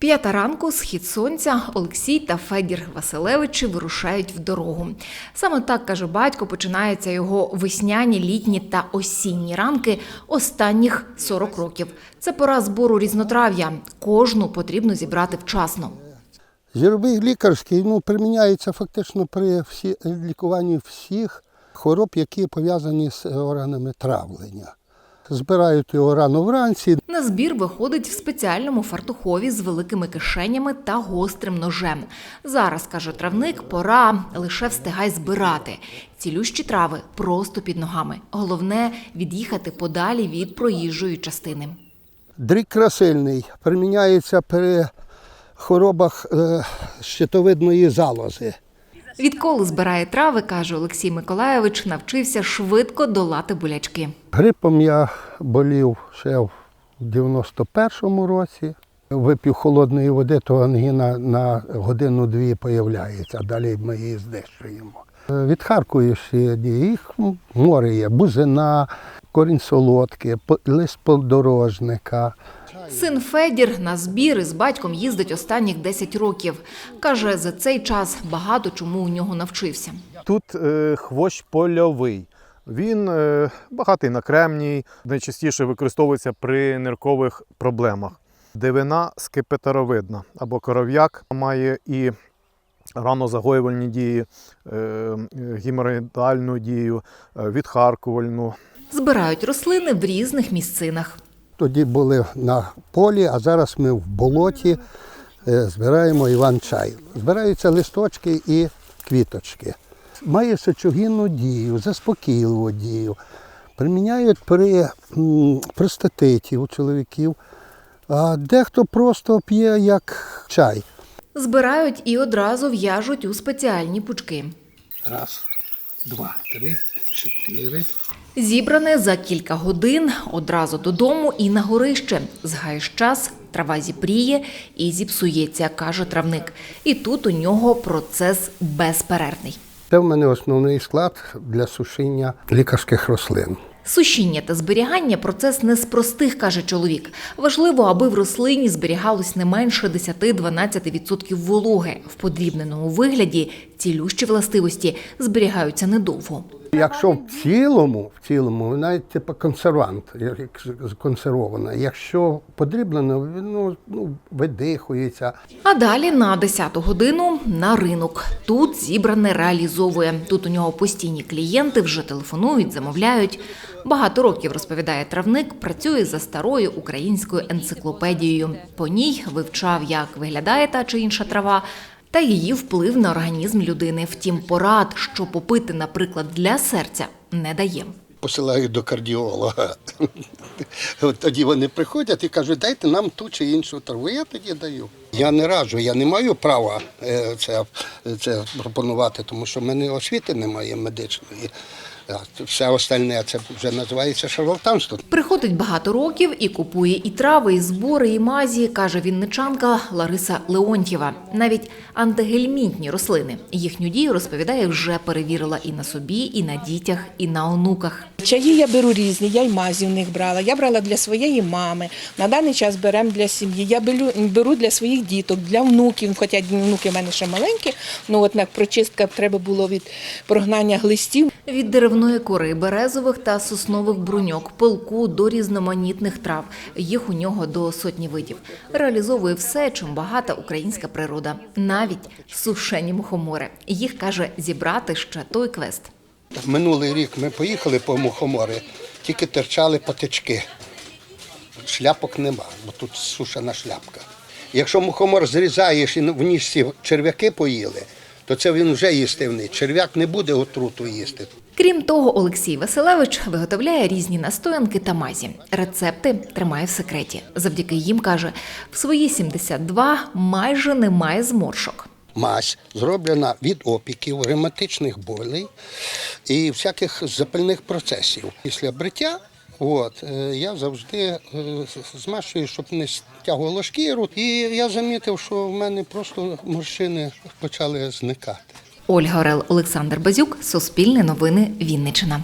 П'ята ранку, схід сонця, Олексій та Федір Василевичі вирушають в дорогу. Саме так каже батько, починаються його весняні, літні та осінні ранки останніх 40 років. Це пора збору різнотрав'я. Кожну потрібно зібрати вчасно. Зіровий лікарський ну, приміняється фактично при всі, лікуванні всіх хвороб, які пов'язані з органами травлення. Збирають його рано вранці, На збір виходить в спеціальному фартухові з великими кишенями та гострим ножем. Зараз, каже травник, пора лише встигай збирати. Цілющі трави просто під ногами. Головне від'їхати подалі від проїжджої частини. Дрік красильний приміняється при хворобах е, щитовидної залози. Відколи збирає трави, каже Олексій Миколайович, навчився швидко долати болячки. Грипом я болів ще в 91-му році. Вип'ю холодної води, то ангіна на годину-дві появляється, а далі ми її знищуємо. Е, Відхаркуєш їх море є, бузина, корінь солодкий, по- лист подорожника. Син Федір на збір із батьком їздить останніх 10 років. Каже, за цей час багато чому у нього навчився. Тут е, хвощ польовий. Він е, багатий на кремній, найчастіше використовується при ниркових проблемах. Дивина скипетаровидна або коров'як має і ранозагоювальні дії, е, геморроїдальну дію, е, відхаркувальну. Збирають рослини в різних місцинах. Тоді були на полі, а зараз ми в болоті збираємо іван-чай. Збираються листочки і квіточки. Має сечогінну дію, заспокійливу дію. Приміняють при простатиті у чоловіків. А дехто просто п'є як чай. Збирають і одразу в'яжуть у спеціальні пучки. Раз, два, три, чотири. Зібране за кілька годин одразу додому і на горище. Згаєш час, трава зіпріє і зіпсується, каже травник. І тут у нього процес безперервний. Це в мене основний склад для сушіння лікарських рослин. Сушіння та зберігання процес не з простих, каже чоловік. Важливо, аби в рослині зберігалось не менше 10-12% вологи. В подрібненому вигляді цілющі властивості зберігаються недовго. Якщо в цілому, в цілому, навіть типу консервант, як консервована. Якщо подріблено, ну, ну, видихується. А далі на 10 годину на ринок. Тут зібране реалізовує. Тут у нього постійні клієнти вже телефонують, замовляють. Багато років розповідає травник, працює за старою українською енциклопедією. По ній вивчав, як виглядає та чи інша трава. Та її вплив на організм людини. Втім, порад, що попити, наприклад, для серця, не дає. Посилаю до кардіолога. Тоді вони приходять і кажуть, дайте нам ту чи іншу траву. Я тоді даю. Я не раджу, я не маю права е, це, це пропонувати, тому що в мене освіти немає медичної. Все остальне це вже називається шарлатанство. Приходить багато років і купує і трави, і збори, і мазі, каже вінничанка Лариса Леонтьєва. Навіть антигельмінтні рослини. Їхню дію розповідає, вже перевірила і на собі, і на дітях, і на онуках. Чаї я беру різні, я й мазі в них брала. Я брала для своєї мами. На даний час беремо для сім'ї. Я беру, беру для своїх діток, для внуків. Хоча внуки в мене ще маленькі. Ну от прочистка треба було від прогнання глистів. Від деревної кори, березових та соснових бруньок, пилку до різноманітних трав. Їх у нього до сотні видів. Реалізовує все, чим багата українська природа, навіть сушені мухомори. Їх каже зібрати ще той квест. Минулий рік ми поїхали по мухомори, тільки терчали патички. Шляпок нема, бо тут сушена шляпка. Якщо мухомор зрізаєш і в ніжці черв'яки поїли, то це він вже їстивний. Черв'як не буде отруту їсти. Крім того, Олексій Василевич виготовляє різні настоянки та мазі. Рецепти тримає в секреті. Завдяки їм каже, в свої 72 майже немає зморшок. Мазь зроблена від опіків, ревматичних болей і всяких запальних процесів. Після бриття от, е, я завжди е, змащую, щоб не стягувало шкіру. І я замітив, що в мене просто морщини почали зникати. Ольга Орел, Олександр Базюк, Суспільне новини, Вінниччина.